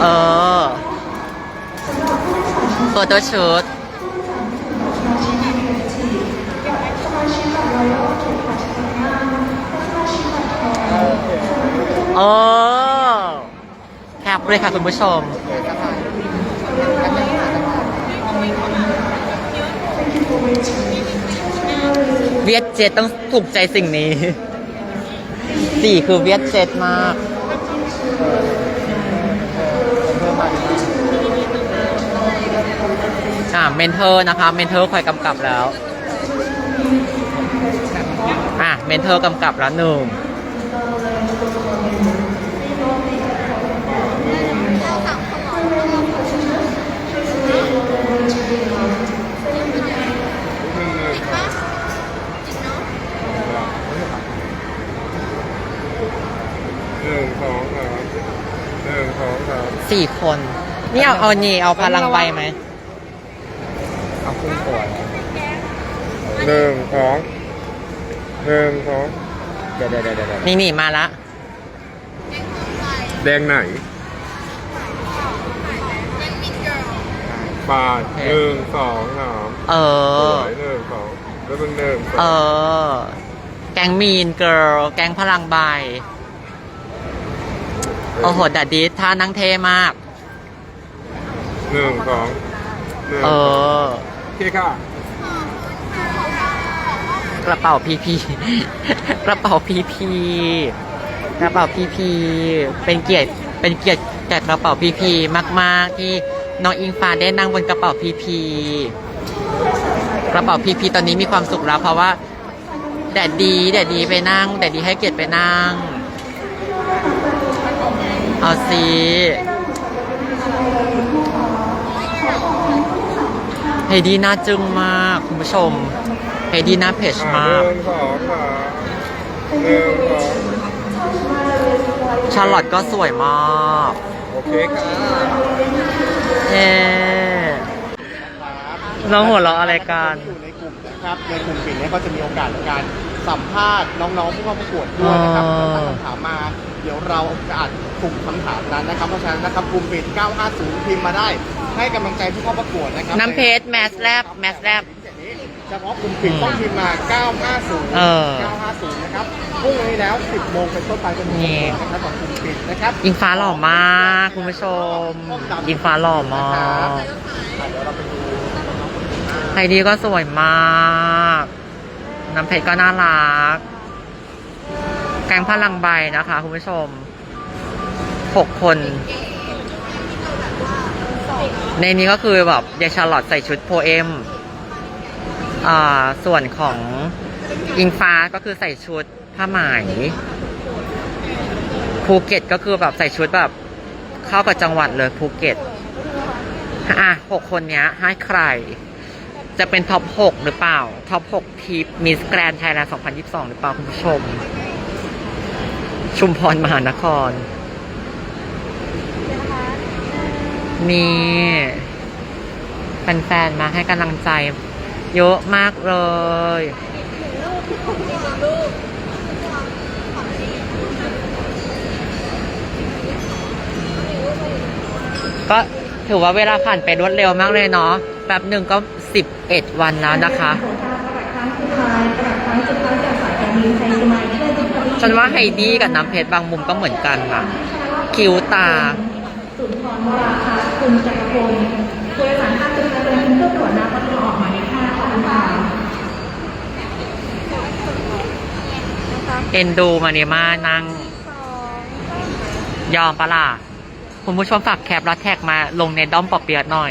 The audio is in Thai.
เออโฟโต้ชูตเออแคปเลยค่ะคุณผู้ชม เวียดเจ็ตต้องถูกใจสิ่งนี้ สี่คือเวียดเจ็ตมาก เมนเทอร์นะคะ เมนเทอร์คอยกำกับแล้ว อะ เมนเทอร์กำกับแล้วหนึ่งหนึ่งสองสามหนึ่งสองสามสี่คน นี่เอาเอานี่เอาพลังใบไหม เอาขึ้นตัวหนึ่งสองหนึ่งสองเดี๋ยวเดี๋ยวเดี๋ยวเดี๋ยวนี่นี่มาละ แดงไหนปาดหนึ่งสองสามเอสอวยหนึ่งสองแล้วเป็นหนึ่งสเอองอแกงมีนเกิร์ลแกงพลังใบโอ้โหดัดดีท่านั่งเท่มากหนึ่งสองหนึ่งเอสองอโอ เคค่ะ กระเป๋าพีพีกระเป๋าพีพีกระเป๋าพีพีเป็นเกียรติเป็นเกียรติแก่กระเป๋าพีพีมาก ๆ ที่น้องอิงฟ้าได้นั่งบนกระเป๋าพีพีกระเป๋าพีพีตอนนี้มีความสุขแล้วเพราะว่าแดดดีแดดดีไปนั่งแดดดีให้เกียรติไปนั่ง เอาสิ เฮดีน่าจึ้งมาก คุณผู้ชม เฮดีน่าเพจอะมาก หนึ่งสองสามหนึ่งสองชาร์ลอตก็สวยมากโอเคค่ะเอ๊เราหัวเราะอะไรกัน อยู่ในกลุ่มนะครับ ในกลุ่มปิดเนี่ยก็จะมีโอกาสในการสัมภาษณ์น้องๆผู้เข้าประกวดด้วยนะครับอ๋อ ตั้งคำถามมา เดี๋ยวเราจะอ่านกลุ่มคำถามนั้นนะครับ เพราะฉะนั้นนะครับกลุ่มปิด 950 พิมพ์มาได้ ให้กำลังใจผู้เข้าประกวดนะครับน้ำเพชรแมสแลบแมสแลบเฉพาะกลุ่มปิดต้องพิมพ์มา 950 เออ 950 นะครับพรุ่งนี้แล้ว 10 โมงเป็นต้นไปจนถึงนี่6โมงนะครับของกลุ่มปิดนะครับอิงฟ้าหล่อมากคุณผู้ชมอิงฟ้าหล่อมาก อะเดี๋ยวเราไปดูไฮดีก็สวยมาก น้ำเพชรก็น่ารัก แกงพลังใบนะคะ คุณผู้ชมหกคน ในนี้ก็คือแบบยายชาร์ลอตใส่ชุดโพเอมอ่าส่วนของอิงฟ้าก็คือใส่ชุดผ้าไหมภูเก็ตก็คือแบบใส่ชุดแบบเข้ากับจังหวัดเลยภูเก็ตอะหกคนเนี้ยให้ใคร จะเป็นท็อป6หรือเปล่า ท็อป6ทีมมิสแกรนไทยแลนด์2022 หรือเปล่าคุณผู้ชม ชุมพรมหานคร นี่แฟนๆมาให้กำลังใจ เยอะมากเลยก็ถือว่าเวลาผ่านไปรวดเร็วมากเลยเนาะแป๊บหนึ่งก็ 11 วันแล้วนะคะฉันว่าไฮดี้กับน้ำเพชรบางมุมก็เหมือนกันอะคิ้วตา วราคะคุณจักรพงศ์ผู้โดยสารท่านจะกำลังเพื่อตรวจน้ำปัสสาออกหมาในท่าขอบคุณค่ะเอ็นดูมาเนี่ยมานั่ง ยอมปะล่ะคุณผู้ชมฝากแคปแล้วแท็กมาลงในด้อมปอเปียดหน่อย